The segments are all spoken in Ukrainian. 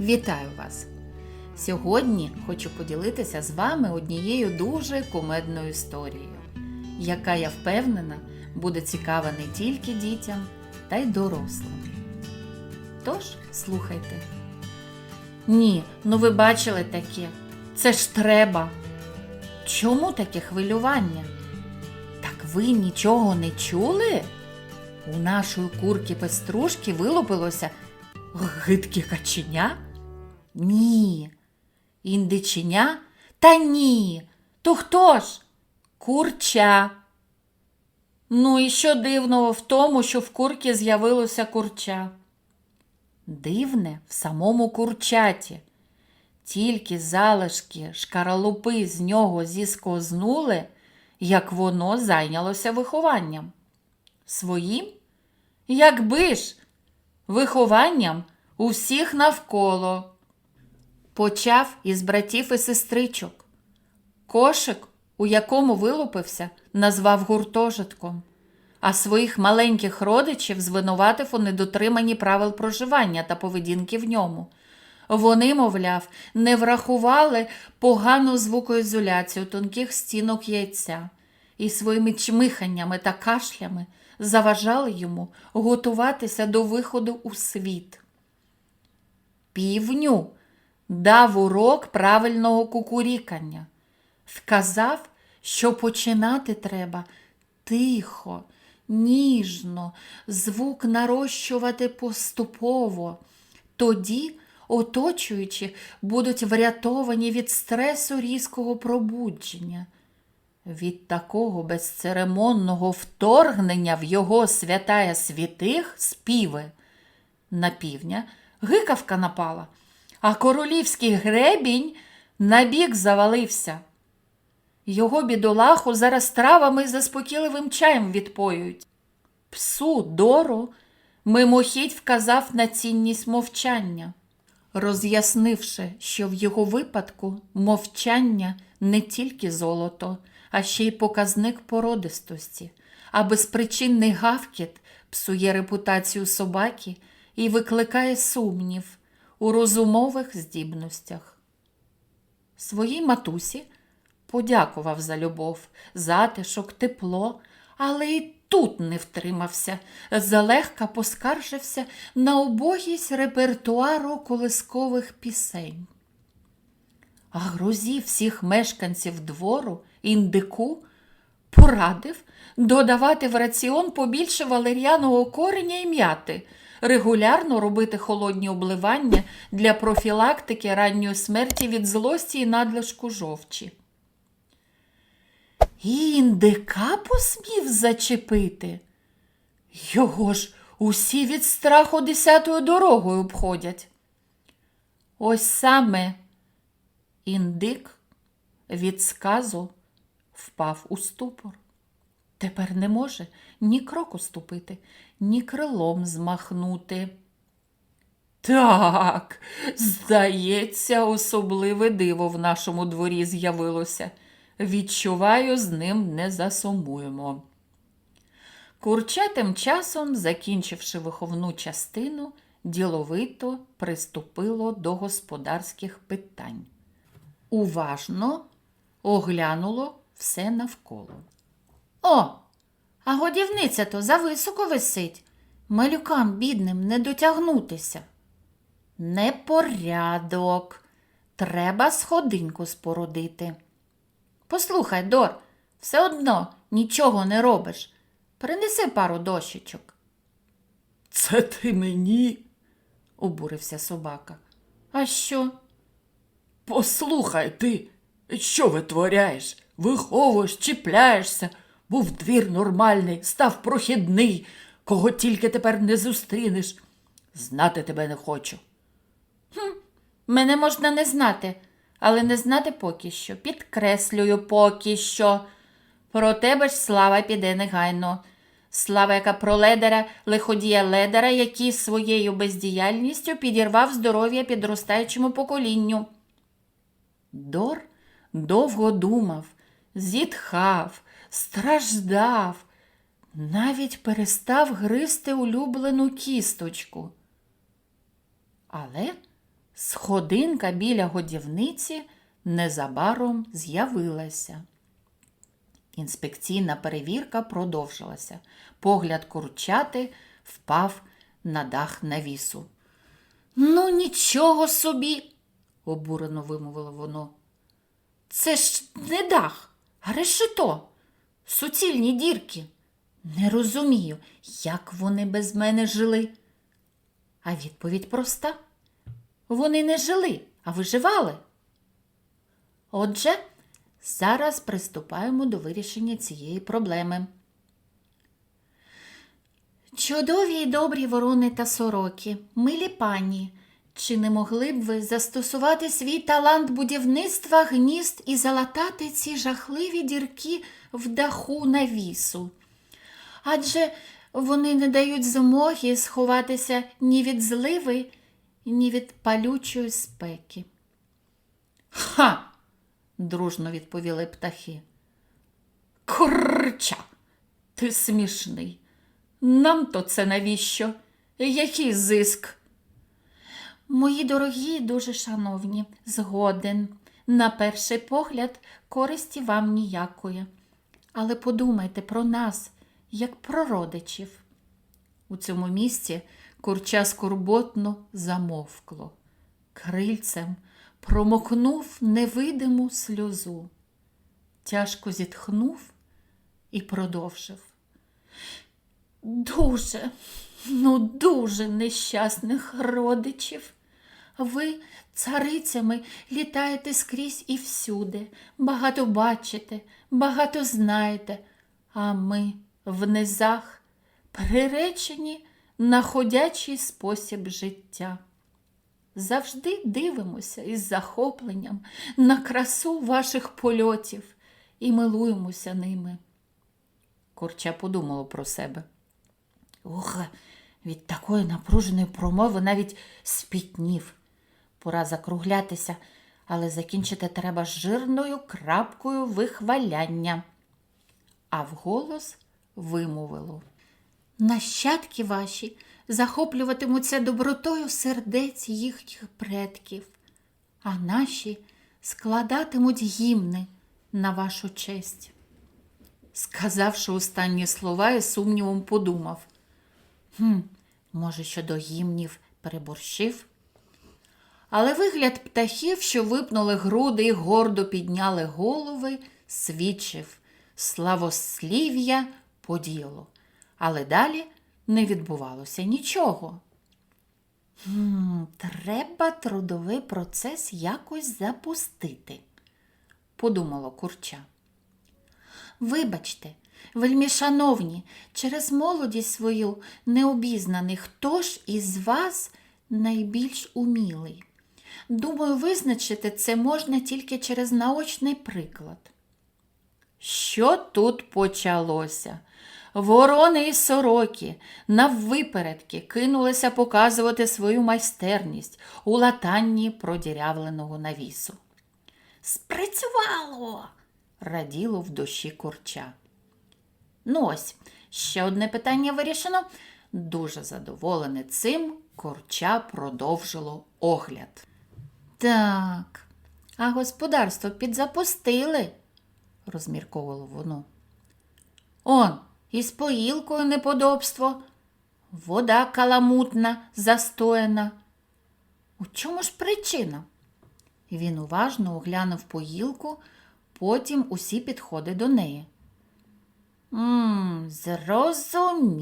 Вітаю вас! Сьогодні хочу поділитися з вами однією дуже кумедною історією, яка, я впевнена, буде цікава не тільки дітям, та й дорослим. Тож, слухайте. Ні, ну ви бачили таке. Це ж треба. Чому таке хвилювання? Так ви нічого не чули? У нашої курки пеструшки вилупилося гидке каченя? Ні. Індиченя? Та ні. То хто ж? Курча. Ну і що дивного в тому, що в курки з'явилося курча? Дивне в самому курчаті. Тільки залишки шкаралупи з нього зіскознули, як воно зайнялося вихованням. Своїм? Якби ж, вихованням усіх навколо. Почав із братів і сестричок. Кошик, у якому вилупився, назвав гуртожитком, а своїх маленьких родичів звинуватив у недотриманні правил проживання та поведінки в ньому. Вони, мовляв, не врахували погану звукоізоляцію тонких стінок яйця і своїми чмиханнями та кашлями заважали йому готуватися до виходу у світ. Півню дав урок правильного кукурікання, вказав, що починати треба тихо, ніжно, звук нарощувати поступово. Тоді оточуючі будуть врятовані від стресу різкого пробудження. Від такого безцеремонного вторгнення в його святая святих співи на півня гикавка напала, а королівський гребінь набік завалився. Його бідолаху зараз травами заспокійливим чаєм відпоюють. Псу Дору мимохідь вказав на цінність мовчання, роз'яснивши, що в його випадку мовчання не тільки золото, а ще й показник породистості, а безпричинний гавкіт псує репутацію собаки і викликає сумнів у розумових здібностях. Своїй матусі подякував за любов, затишок, тепло, але й тут не втримався, залегка поскаржився на убогість репертуару колискових пісень. А грозі всіх мешканців двору, індику, порадив додавати в раціон побільше валер'яного кореня і м'яти, регулярно робити холодні обливання для профілактики ранньої смерті від злості і надлишку жовчі. І індика посмів зачепити. Його ж усі від страху десятою дорогою обходять. Ось саме індик від сказу впав у ступор. Тепер не може ні кроку ступити, ні крилом змахнути. Так, здається, особливе диво в нашому дворі з'явилося. Відчуваю, з ним не засумуємо. Курча тим часом, закінчивши виховну частину, діловито приступило до господарських питань. Уважно оглянуло все навколо. О, а годівниця то зависоко висить. Малюкам бідним не дотягнутися. Непорядок. Треба сходинку спорудити. Послухай, Дор, все одно нічого не робиш. Принеси пару дощечок. Це ти мені? обурився собака. А що? Послухай ти, що витворяєш? Виховуєш, чіпляєшся. Був двір нормальний, став прохідний, кого тільки тепер не зустрінеш. Знати тебе не хочу. Мене можна не знати, але не знати поки що. Підкреслюю поки що. Про тебе ж слава піде негайно. Слава, яка про ледера, лиходія ледера, який своєю бездіяльністю підірвав здоров'я підростаючому поколінню. Дор довго думав, зітхав, страждав, навіть перестав гризти улюблену кісточку. Але Сходинка біля годівниці незабаром з'явилася. Інспекційна перевірка продовжилася. Погляд курчати впав на дах навісу. Ну, нічого собі, обурено вимовило воно. Це ж не дах, а решето, суцільні дірки. Не розумію, як вони без мене жили. А відповідь проста. Вони не жили, а виживали. Отже, зараз приступаємо до вирішення цієї проблеми. Чудові й добрі ворони та сороки, милі пані, чи не могли б ви застосувати свій талант будівництва гнізд і залатати ці жахливі дірки в даху навісу? Адже вони не дають змоги сховатися ні від зливи, ні від палючої спеки. Ха. дружно відповіли птахи. Курча, ти смішний. Нам то це навіщо? Який зиск? Мої дорогі, дуже шановні, згоден. На перший погляд, користі вам ніякої. Але подумайте про нас, як про родичів. У цьому місці курча скорботно замовкло. Крильцем промокнув невидиму сльозу. Тяжко зітхнув і продовжив. Дуже, ну дуже нещасних родичів. Ви царицями літаєте скрізь і всюди, багато бачите, багато знаєте, а ми в низах приречені на ходячий спосіб життя. Завжди дивимося із захопленням на красу ваших польотів і милуємося ними. Курча подумало про себе. Ох, від такої напруженої промови навіть спітнів. Пора закруглятися, але закінчити треба жирною крапкою вихваляння. А вголос вимовило. Нащадки ваші захоплюватимуться добротою сердець їхніх предків, а наші складатимуть гімни на вашу честь. Сказавши останні слова, і сумнівом подумав. Хм, може, щодо гімнів переборщив? Але вигляд птахів, що випнули груди і гордо підняли голови, свідчив славослів'я по ділу. Але далі не відбувалося нічого. Хм, треба трудовий процес якось запустити, подумало курча. Вибачте, вельмі шановні, через молодість свою необізнаний, хто ж із вас найбільш умілий? Думаю, визначити це можна тільки через наочний приклад. Що тут почалося? Ворони і сороки наввипередки кинулися показувати свою майстерність у латанні продірявленого навісу. Спрацювало! раділо в душі курча. Ну ось, ще одне питання вирішено. Дуже задоволене цим, курча продовжило огляд. Так, а господарство підзапустили, розмірковувало воно. Он, із поїлкою неподобство, вода каламутна, застояна. У чому ж причина? Він уважно оглянув поїлку, потім усі підходи до неї. Мм, зрозуміло.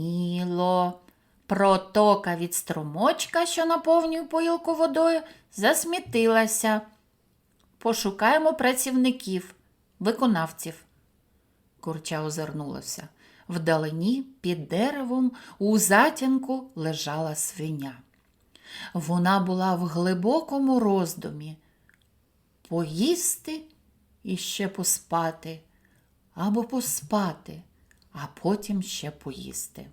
Протока від струмочка, що наповнює поїлку водою, засмітилася. Пошукаємо працівників, виконавців. Курча озирнулася. Вдалині під деревом у затінку лежала свиня. Вона була в глибокому роздумі поїсти і ще поспати, або поспати, а потім ще поїсти.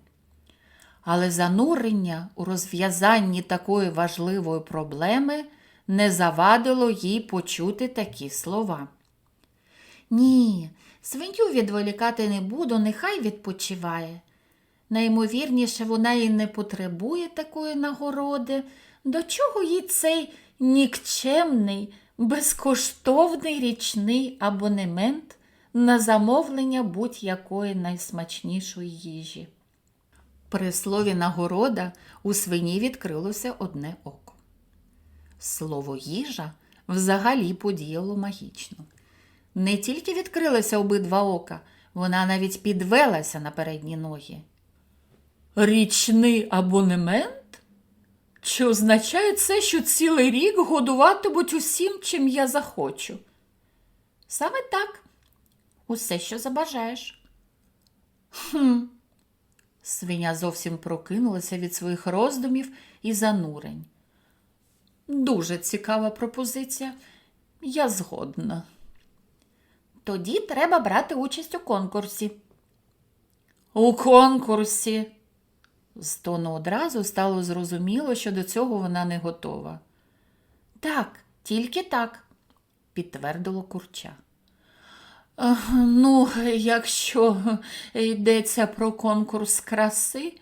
Але занурення у розв'язанні такої важливої проблеми не завадило їй почути такі слова. Ні, свиню відволікати не буду, нехай відпочиває. Наймовірніше, вона і не потребує такої нагороди. До чого їй цей нікчемний, безкоштовний річний абонемент на замовлення будь-якої найсмачнішої їжі. При слові нагорода у свині відкрилося одне око. Слово їжа взагалі подіяло магічно. Не тільки відкрилися обидва ока, вона навіть підвелася на передні ноги. Річний абонемент? Чи означає це, що цілий рік годуватимуть усім, чим я захочу? Саме так. Усе, що забажаєш. Свиня зовсім прокинулася від своїх роздумів і занурень. Дуже цікава пропозиція. Я згодна. Тоді треба брати участь у конкурсі. У конкурсі. З тону одразу стало зрозуміло, що до цього вона не готова. Так, тільки так, підтвердило курча. «Ех, Ну, якщо йдеться про конкурс краси,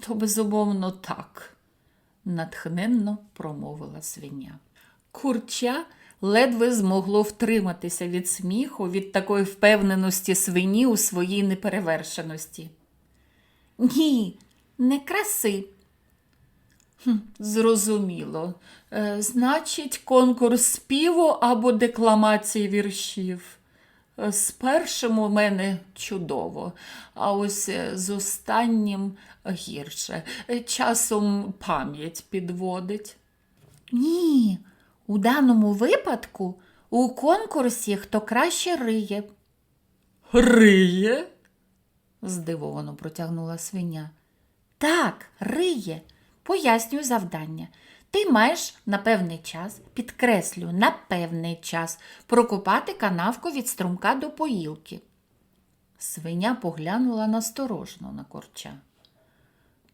то безумовно так, натхненно промовила свиня. Курча ледве змогло втриматися від сміху, від такої впевненості свині у своїй неперевершеності. Ні, не краси. Зрозуміло. Е, значить, конкурс співу або декламації віршів. З першим у мене чудово, а ось е, з останнім гірше. Е, Часом пам'ять підводить. Ні, у даному випадку у конкурсі хто краще риє, Риє? здивовано протягнула свиня. Так, риє. Пояснюю завдання. Ти маєш на певний час, підкреслю, на певний час прокопати канавку від струмка до поїлки. Свиня поглянула насторожно на корча.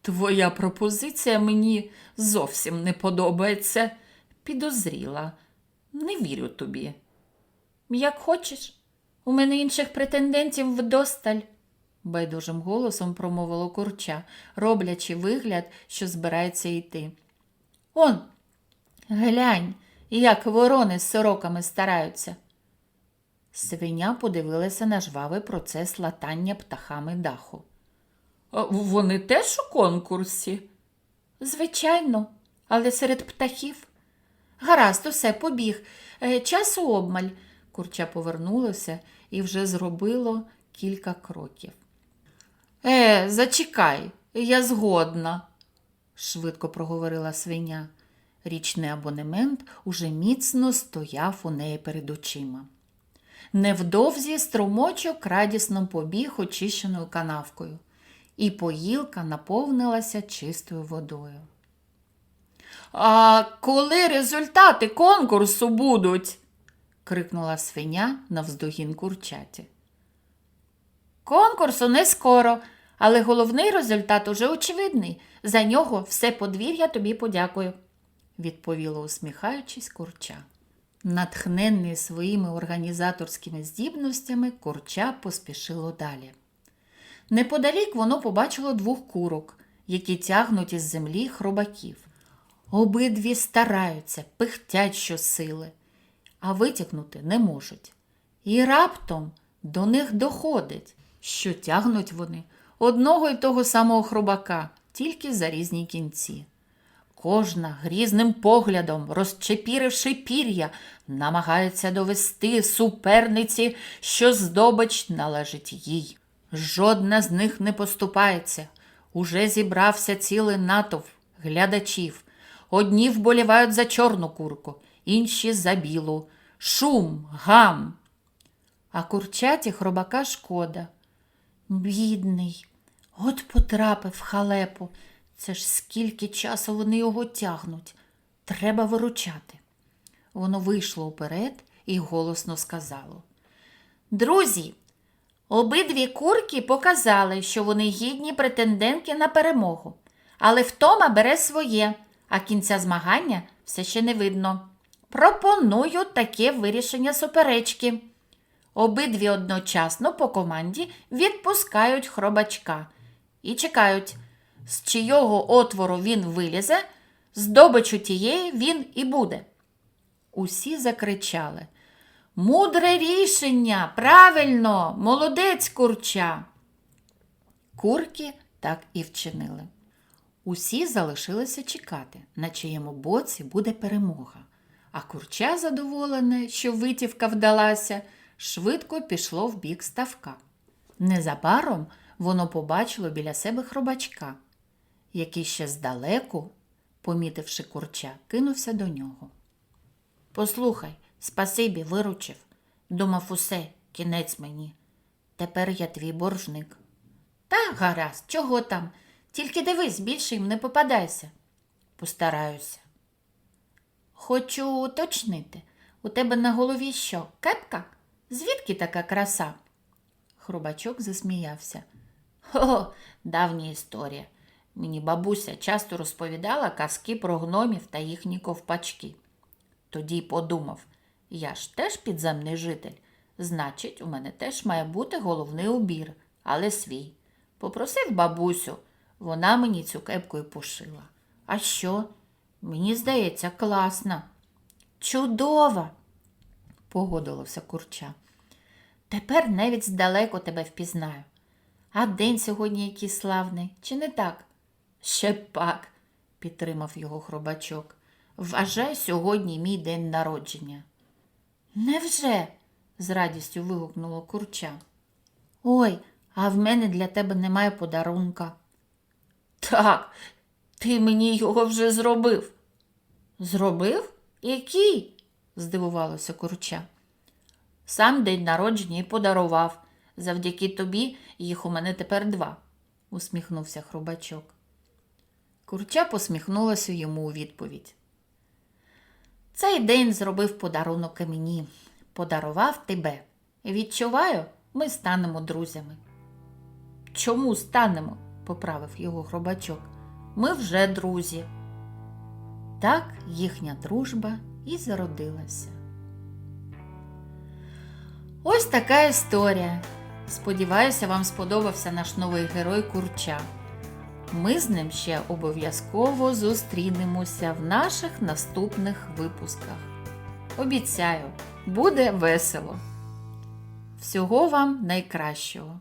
Твоя пропозиція мені зовсім не подобається. Підозріла. Не вірю тобі. Як хочеш, у мене інших претендентів вдосталь, байдужим голосом промовило курча, роблячи вигляд, що збирається йти. Он, глянь, як ворони з сороками стараються. Свиня подивилася на жвавий процес латання птахами даху. Вони теж у конкурсі? Звичайно, але серед птахів. Гаразд, усе, побіг. Е, Часу обмаль. Курча повернулося і вже зробило кілька кроків. Е, зачекай, я згодна, швидко проговорила свиня. Річний абонемент уже міцно стояв у неї перед очима. Невдовзі струмочок радісно побіг очищеною канавкою, і поїлка наповнилася чистою водою. А коли результати конкурсу будуть? крикнула свиня навздогін курчаті. Конкурсу не скоро, але головний результат уже очевидний. За нього все подвір'я тобі подякую, відповіла усміхаючись курча. Натхненний своїми організаторськими здібностями, курча поспішило далі. Неподалік воно побачило двох курок, які тягнуть із землі хробаків. Обидві стараються, пихтять щосили, а витягнути не можуть. І раптом до них доходить, що тягнуть вони одного й того самого хробака, тільки за різні кінці. Кожна грізним поглядом, розчепіривши пір'я, намагається довести суперниці, що здобич належить їй. Жодна з них не поступається. Уже зібрався цілий натовп глядачів. Одні вболівають за чорну курку, інші за білу. Шум, гам. А курчаті хробака шкода. Бідний, от потрапив халепу. Це ж скільки часу вони його тягнуть. Треба виручати. Воно вийшло вперед і голосно сказало. Друзі, обидві курки показали, що вони гідні претендентки на перемогу. Але втома бере своє, а кінця змагання все ще не видно. Пропоную таке вирішення суперечки. Обидві одночасно по команді відпускають хробачка і чекають, з чийого отвору він вилізе, Здобичу тієї він і буде. Усі закричали. Мудре рішення, правильно, молодець курча. Курки так і вчинили. Усі залишилися чекати, на чиєму боці буде перемога. А курча, задоволене, що витівка вдалася, швидко пішло в бік ставка. Незабаром воно побачило біля себе хробачка, який ще здалеку, помітивши курча, кинувся до нього. Послухай, спасибі, виручив. Думав усе, кінець мені. Тепер я твій боржник. Та гаразд, чого там? Тільки дивись, більше їм не попадайся. Постараюся. Хочу уточнити, у тебе на голові що, кепка? Звідки така краса? Хробачок засміявся. Хо, давня історія. Мені бабуся часто розповідала казки про гномів та їхні ковпачки. Тоді подумав, я ж теж підземний житель. Значить, у мене теж має бути головний убір, але свій. Попросив бабусю, вона мені цю кепку і пошила. А що? Мені здається, класна. Чудова, погодилося курча. Тепер навіть здалеку тебе впізнаю. А день сьогодні який славний, чи не так? Ще пак, підтримав його хробачок. Вважай сьогодні мій день народження. Невже? з радістю вигукнуло курча. Ой, а в мене для тебе немає подарунка. Так, ти мені його вже зробив. Зробив? Який? здивувалося курча. Сам день народження і подарував. Завдяки тобі їх у мене тепер два, усміхнувся хрубачок. Курча посміхнулася йому у відповідь. Цей день зробив подарунок і мені, подарував тебе. Відчуваю, ми станемо друзями. Чому станемо? поправив його хробачок. Ми вже друзі. Так їхня дружба і зародилася. Ось така історія. Сподіваюся, вам сподобався наш новий герой Курча. Ми з ним ще обов'язково зустрінемося в наших наступних випусках. Обіцяю, буде весело. Всього вам найкращого!